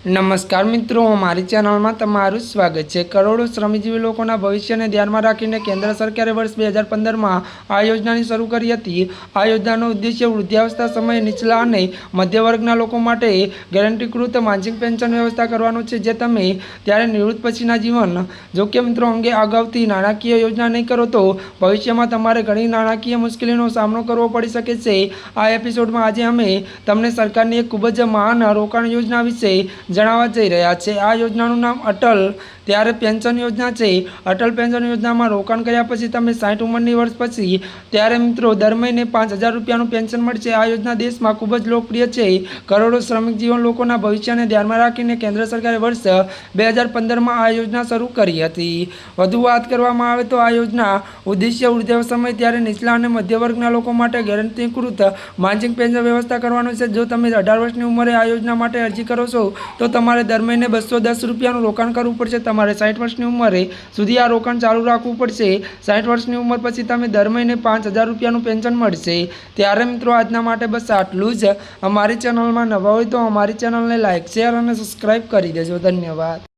નમસ્કાર મિત્રો, મારી ચેનલમાં તમારું સ્વાગત છે. કરોડો શ્રમજીવી લોકોના ભવિષ્યને ધ્યાનમાં રાખીને કેન્દ્ર સરકારે વર્ષ બે હજાર પંદરમાં આ યોજનાની શરૂ કરી હતી. આ યોજનાનો ઉદ્દેશ્ય વૃદ્ધાવસ્થા સમયે નીચલા અને મધ્ય વર્ગના લોકો માટે ગેરંટીકૃત માનસિક પેન્શન વ્યવસ્થા કરવાનો છે, જે તમે ત્યારે નિવૃત્ત પછીના જીવન. જો કે મિત્રો, અંગે અગાઉથી નાણાકીય યોજના નહીં કરો તો ભવિષ્યમાં તમારે ઘણી નાણાકીય મુશ્કેલીનો સામનો કરવો પડી શકે છે. આ એપિસોડમાં આજે અમે તમને સરકારની એક ખૂબ જ મહાન રોકાણ યોજના વિશે જણાવવા જઈ રહ્યા છે. આ યોજનાનું નામ અટલ ત્યારે પેન્શન યોજના છે. અટલ પેન્શન યોજનામાં રોકાણ કર્યા પછી તમે સાઠ ઉંમરની વર્ષ પછી, ત્યારે મિત્રો દર મહિને પાંચ હજાર રૂપિયાનું પેન્શન મળશે. આ યોજના દેશમાં ખૂબ જ લોકપ્રિય છે. કરોડો શ્રમિક જીવન લોકોના ભવિષ્યને ધ્યાનમાં રાખીને કેન્દ્ર સરકારે વર્ષ બે હજાર પંદરમાં આ યોજના શરૂ કરી હતી. વધુ વાત કરવામાં આવે તો આ યોજના ઉદ્દેશ્ય ઊર્જા સમય ત્યારે નીચલા અને મધ્ય વર્ગના લોકો માટે ગેરંટીકૃત માનસિક પેન્શન વ્યવસ્થા કરવાનું છે. જો તમે અઢાર વર્ષની ઉંમરે આ યોજના માટે અરજી કરો છો, તો તમારે દર મહિને બસો દસ રૂપિયાનું રોકાણ કરવું પડશે. તમારે સાઠ વર્ષની ઉંમરે સુધી આ રોકાણ ચાલુ રાખવું પડશે. સાઠ વર્ષની ઉંમર પછી તમે દર મહિને પાંચ હજાર રૂપિયાનું પેન્શન મળશે. ત્યારે મિત્રો આજના માટે બસ આટલું જ. અમારી ચેનલમાં નવા હોય તો અમારી ચેનલને લાઇક શેર અને સબસ્ક્રાઈબ કરી દેજો. ધન્યવાદ.